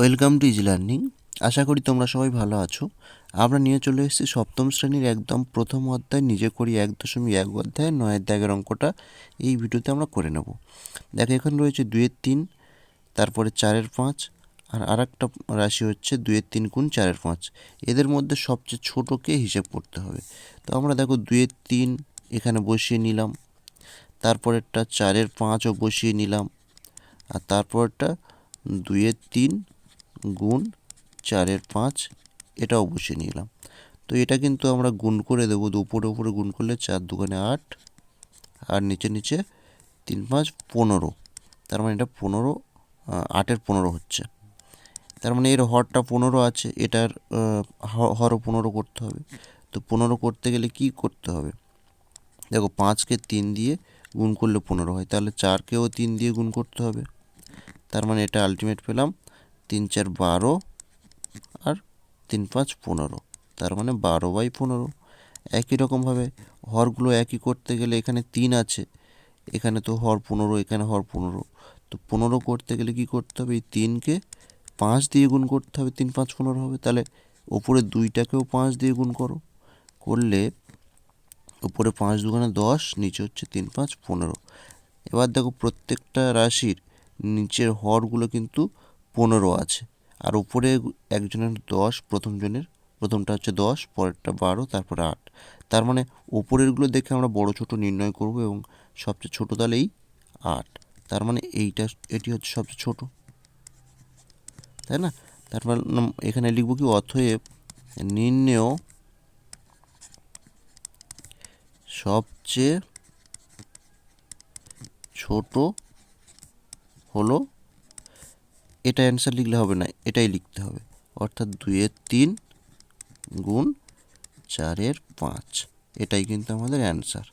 Welcome to easy learning. আশা করি তোমরা সবাই ভালো আছো। আমরা নিয়ে চলে এসেছি সপ্তম শ্রেণির একদম প্রথম অধ্যায়, নিজে করি এক দশমিক এক অধ্যায়, নয়ের দাগের অঙ্কটা। এই ভিডিওতে আমরা করে নেব। দেখো, এখানে রয়েছে দুইয়ের তিন, তারপরে চারের পাঁচ, আর আরেকটা রাশি হচ্ছে দুইয়ের তিন গুণ চারের পাঁচ। এদের মধ্যে সবচেয়ে ছোটোকে হিসেব করতে হবে। তো আমরা দেখো, দুইয়ের তিন এখানে বসিয়ে নিলাম, তারপরেরটা চারের পাঁচও বসিয়ে নিলাম, আর তারপরটা দুইয়ের তিন গুণ চারের পাঁচ, এটাও বসিয়ে নিলাম। তো এটা কিন্তু আমরা গুণ করে দেবো উপরে উপরে গুণ করলে চার দোকানে আট, আর নিচে নিচে তিন পাঁচ পনেরো। তার মানে এটা পনেরো আটের পনেরো হচ্ছে। তার মানে এর হরটা পনেরো আছে, এটার হরও পনেরো করতে হবে। তো পনেরো করতে গেলে কি করতে হবে? দেখো পাঁচকে তিন দিয়ে গুণ করলে পনেরো হয়, তাহলে চারকেও তিন দিয়ে গুণ করতে হবে। তার মানে এটা আলটিমেট পেলাম। তিন চার বারো আর তিন পাঁচ পনেরো। তার মানে বারো বাই পনেরো। একই রকমভাবে হরগুলো একই করতে গেলে এখানে তিন আছে। এখানে তো হর পনেরো, এখানে হর পনেরো। তো পনেরো করতে গেলে কি করতে হবে? এই তিনকে পাঁচ দিয়ে গুণ করতে হবে, তিন পাঁচ পনেরো হবে। তাহলে ওপরে দুইটাকেও পাঁচ দিয়ে গুণ করো। করলে উপরে পাঁচ দুগুণে দশ, নিচে হচ্ছে তিন পাঁচ পনেরো। এবার দেখো প্রত্যেকটা রাশির নিচের হরগুলো কিন্তু পনেরো আছে। আর উপরে একজনের দশ, প্রথমজনের। প্রথমটা হচ্ছে দশ, পরেরটা বারো, তারপরে আট। তার মানে উপরেরগুলো দেখে আমরা বড় ছোট নির্ণয় করব এবং সবচেয়ে ছোট তাহলেই আট। তার মানে এইটা, এটি হচ্ছে সবচেয়ে ছোট। তাই না? তারপর নাম- এখানে লিখব কি অথয়েব নির্ণেয় সবচেয়ে ছোট হলো এটা অ্যান্সার লিখলে হবে না, এটাই লিখতে হবে। অর্থাৎ দুইয়ের তিন গুণ চারের পাঁচ, এটাই কিন্তু আমাদের অ্যান্সার